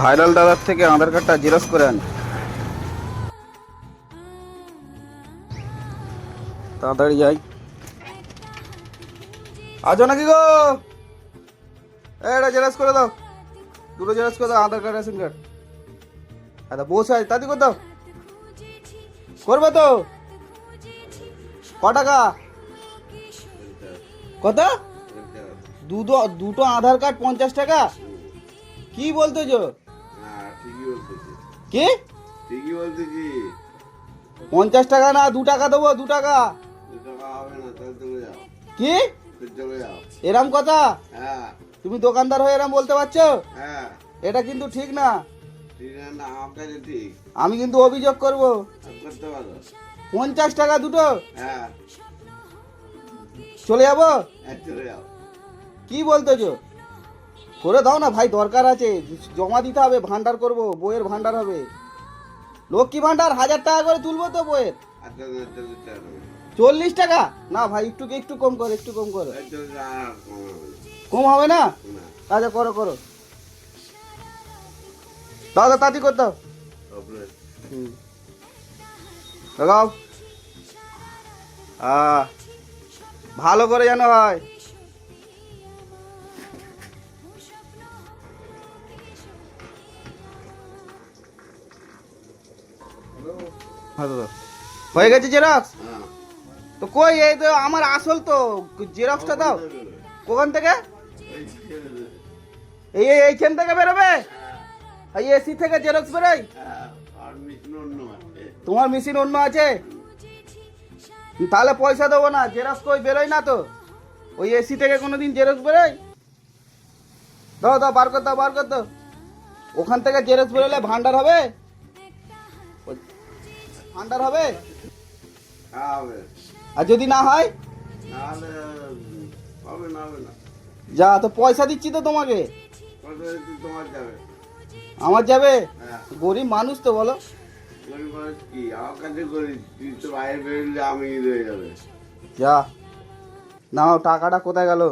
Viral দাদার থেকে আধার কার্ডটা জেরক্স করে আন। তাড়াতাড়ি যাই। আছো নাকি গো? এটা জেরক্স করে দাও। দুটো জেরক্স করে দাও, আধার কার্ড, রেশন কার্ড। আচ্ছা বসে আছে, তাড়াতাড়ি করে দাও করবে তো? ক টাকা? কত? দুটো দুটো আধার কার্ড পঞ্চাশ টাকা? কি বলতেছি? কি? ঠিকই বলতেছি পঞ্চাশ টাকা না দু টাকা দেবো দু টাকা। কি? চলে যাও। এরম কথা? হ্যাঁ। তুমি দোকানদার হয়ে এরম বলতে পারছ? হ্যাঁ। এটা কিন্তু ঠিক না। আমি কিন্তু অভিযোগ করব। পঞ্চাশ টাকা দুটো? হ্যাঁ। চলে যাব? কি বলতেছো? করে দাও না ভাই, দরকার আছে। জমা দিতে হবে, ভান্ডার করব, বইয়ের ভান্ডার হবে। লক্ষ্মী ভান্ডার হাজার টাকা করে তুলবো তো বইয়ের। চল্লিশ টাকা? না ভাই, একটু একটু কম করো, একটু কম করো। কম হবে না? আচ্ছা করো করো। দাদা তাড়াতাড়ি করতে দাও। লাগাও। ভালো করে যেন হয়। হ্যাঁ। হয়ে গেছে জেরক্স? তো কই, এই তো আমার আসল তো। জেরক্সটা দাও। কোখান থেকে? এই এইখান থেকে বেরোবে? এই এসি থেকে জেরক্স বেরোয়? তোমার মেশিন অন্য আছে? তাহলে পয়সা দেবো না। জেরক্স কই, বেরোয় না তো। ওই এসি থেকে কোনোদিন জেরক্স বেরোয়? দাও দাও, বার কর দাও, বার কর দাও। ওখান থেকে জেরক্স বেরোলে ভান্ডার হবে? ভান্ডার হবে? আর যদি না হয়? নাহলে হবে না হবে না। যা তো পয়সা দিচ্ছি তো তোমাকে। আমার যাবে? হ্যাঁ। গরিব মানুষ তো বলো। যা। নাও টাকাটা কোথায় গেল?